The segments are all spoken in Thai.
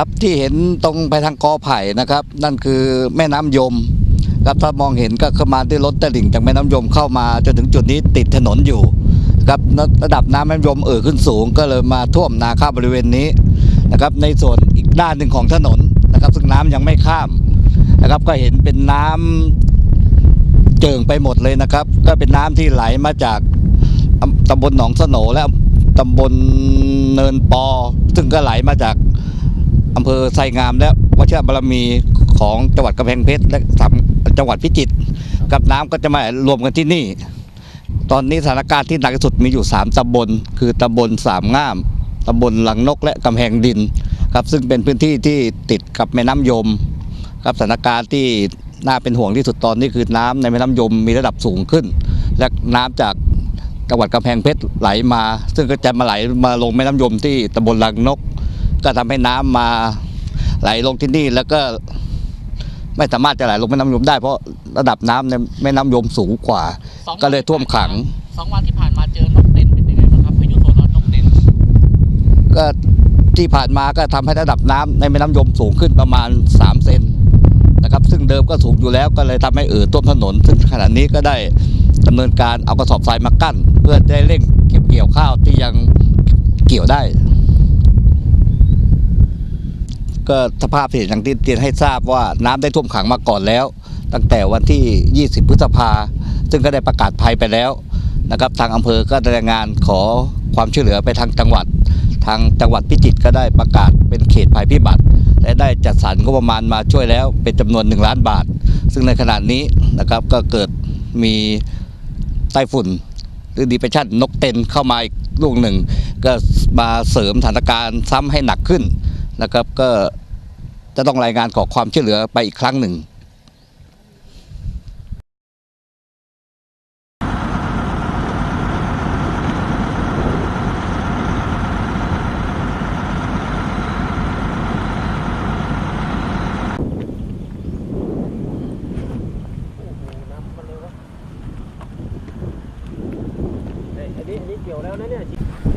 ครับที่เห็นตรงไปทางกอไผ่นะครับ นั่นคือแม่น้ำยมครับถ้ามองเห็นก็เข้ามาด้วยรถตลิ่งจากแม่น้ำยมเข้ามาจนถึงจุดนี้ติดถนนอยู่ครับระดับน้ำแม่น้ำยมเอ่อขึ้นสูง ก็เลยมาท่วมนาข้าวบริเวณนี้นะครับ ในส่วนอีกด้านหนึ่งของถนนนะครับ ซึ่งน้ำยังไม่ข้ามนะครับ ก็เห็นเป็นน้ำเจิ่งไปหมดเลยนะครับ ก็เป็นน้ำที่ไหลมาจากตำบลหนองสโหนและตำบลเนินปอ ซึ่งก็ไหลมาจาก อำเภอไซงามและวชิรบารมีของจังหวัดกำแพงเพชรและสามจังหวัดพิจิตรกับน้ำก็จะมารวมกันที่นี่ ตอนนี้สถานการณ์ที่หนักที่สุดมีอยู่ 3ตำบล คือตำบลสามง่ามตำบลหลังนกและกำแพงดินครับซึ่งเป็นพื้นที่ที่ติดกับแม่น้ำยมครับสถานการณ์ที่น่าเป็นห่วงที่สุดตอนนี้คือน้ำในแม่น้ำยมมีระดับสูงขึ้น และน้ำจากจังหวัดกำแพงเพชรไหลมา ซึ่งก็จะมาไหลมาลงแม่น้ำยมที่ตำบลหลังนก ก็ทำให้น้ำมาไหลลงที่นี่แล้วก็ไม่สามารถจะไหลลงแม่น้ำยมได้เพราะระดับน้ำในแม่น้ำยมสูงกว่าสองวันก็เลยท่วมขังสองวันที่ผ่านมาเจอนกเต็นเป็นยังไงบ้างครับพายุโซนร้อนนกเต็นก็ที่ผ่านมาก็ทำให้ระดับน้ำในแม่น้ำยมสูงขึ้นประมาณ 3 เซนนะครับ ซึ่งเดิมก็สูงอยู่แล้วก็เลยทำให้เอ่อท่วมถนน ซึ่งขณะนี้ก็ได้ดำเนินการเอากระสอบทรายมากั้น เพื่อได้เร่งเก็บเกี่ยวข้าวที่ยังเกี่ยวได้ ก็สภาพที่เห็นอย่างที่เรียนให้ทราบว่าน้ำได้ท่วมขังมาก่อนแล้ว ตั้งแต่วันที่ 20 พฤษภาซึ่งก็ได้ประกาศภัยไปแล้วนะครับทางอำเภอก็ได้รายงานขอความช่วยเหลือไปทางจังหวัด ทางจังหวัดพิจิตรก็ได้ประกาศเป็นเขตภัยพิบัติ และได้จัดสรรงบประมาณมาช่วยแล้วเป็นจำนวน 1 ล้านบาท ซึ่งในขณะนี้นะครับก็เกิดมีไต้ฝุ่นหรือดีเพรสชันนกเต็นเข้ามาอีกลูกหนึ่ง ก็มาเสริมสถานการณ์ซ้ำให้หนักขึ้นนะครับก็ จะต้องรายงานขอความช่วยเหลือไปอีกครั้งหนึ่งอันนี้อันนี้เกี่ยวแล้วนะเนี่ย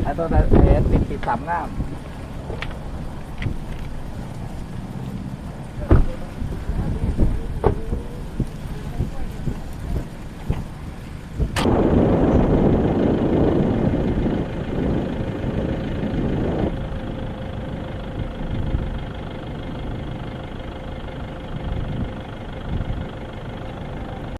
ไอ้ตัวนั้นเห็นติดติดสามง่าม